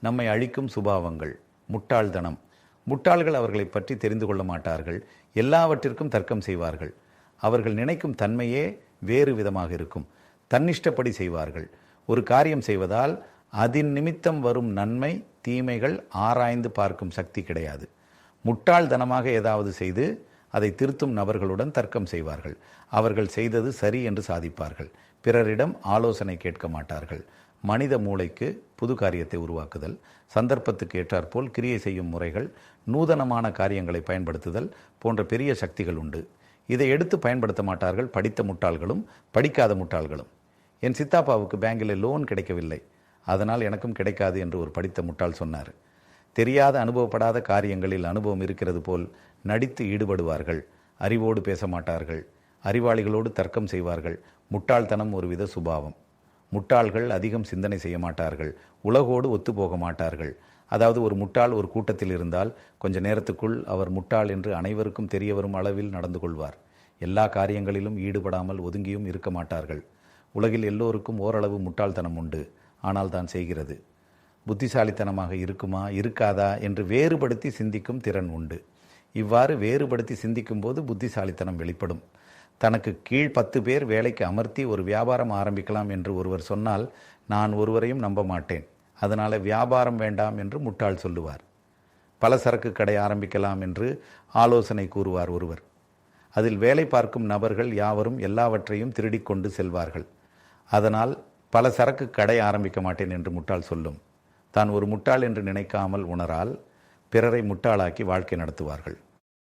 நம்மை அழிக்கும் சுபாவங்கள் முட்டாள்தனம். முட்டாள்கள் அவர்களை பற்றி தெரிந்து கொள்ள மாட்டார்கள். எல்லாவற்றிற்கும் தர்க்கம் செய்வார்கள். அவர்கள் நினைக்கும் தன்மையே வேறு விதமாக இருக்கும். தன்னிஷ்டப்படி செய்வார்கள். ஒரு காரியம் செய்வதால் அதின் நிமித்தம் வரும் நன்மை தீமைகள் ஆராய்ந்து பார்க்கும் சக்தி கிடையாது. முட்டாள்தனமாக ஏதாவது செய்து அதை திருத்தும் நபர்களுடன் தர்க்கம் செய்வார்கள். அவர்கள் செய்தது சரி என்று சாதிப்பார்கள். பிறரிடம் ஆலோசனை கேட்க மாட்டார்கள். மனித மூளைக்கு புது காரியத்தை உருவாக்குதல் சந்தர்ப்பத்துக்கு ஏற்றாற்போல் கிரியை செய்யும் முறைகள் நூதனமான காரியங்களை பயன்படுத்துதல் போன்ற பெரிய சக்திகள் உண்டு. இதை எடுத்து பயன்படுத்த மாட்டார்கள் படித்த முட்டாள்களும் படிக்காத முட்டாள்களும். என் சித்தாப்பாவுக்கு பேங்கில் லோன் கிடைக்கவில்லை. அதனால் எனக்கும் கிடைக்காது என்று ஒரு படித்த முட்டாள் சொன்னார். தெரியாத அனுபவப்படாத காரியங்களில் அனுபவம் இருக்கிறது போல் நடித்து ஈடுபடுவார்கள். அறிவோடு பேச மாட்டார்கள். அறிவாளிகளோடு தர்க்கம் செய்வார்கள். முட்டாள்தனம் ஒருவித சுபாவம். முட்டாள்கள் அதிகம் சிந்தனை செய்ய மாட்டார்கள். உலகோடு ஒத்துப்போக மாட்டார்கள். அதாவது ஒரு முட்டாள் ஒரு கூட்டத்தில் இருந்தால் கொஞ்ச நேரத்துக்குள் அவர் முட்டாள் என்று அனைவருக்கும் தெரிய வரும் அளவில் நடந்து கொள்வார். எல்லா காரியங்களிலும் ஈடுபடாமல் ஒதுங்கியும் இருக்க மாட்டார்கள். உலகில் எல்லோருக்கும் ஓரளவு முட்டாள்தனம் உண்டு. ஆனால் தான் செய்கிறது. புத்திசாலித்தனமாக இருக்குமா இருக்காதா என்று வேறுபடுத்தி சிந்திக்கும் திறன் உண்டு. இவ்வாறு வேறுபடுத்தி சிந்திக்கும்போது புத்திசாலித்தனம் வெளிப்படும். தனக்கு கீழ் பத்து பேர் வேலைக்கு அமர்த்தி ஒரு வியாபாரம் ஆரம்பிக்கலாம் என்று ஒருவர் சொன்னால் நான் ஒருவரையும் நம்ப மாட்டேன். அதனால் வியாபாரம் வேண்டாம் என்று முட்டாள் சொல்லுவார். பல சரக்கு கடை ஆரம்பிக்கலாம் என்று ஆலோசனை கூறுவார் ஒருவர். அதில் வேலை பார்க்கும் நபர்கள் யாவரும் எல்லாவற்றையும் திருடிக்கொண்டு செல்வார்கள். அதனால் பல சரக்கு கடை ஆரம்பிக்க மாட்டேன் என்று முட்டாள் சொல்லும். தான் ஒரு முட்டாள் என்று நினைக்காமல் உணரால் பிறரை முட்டாளாக்கி வாழ்க்கை நடத்துவார்கள்.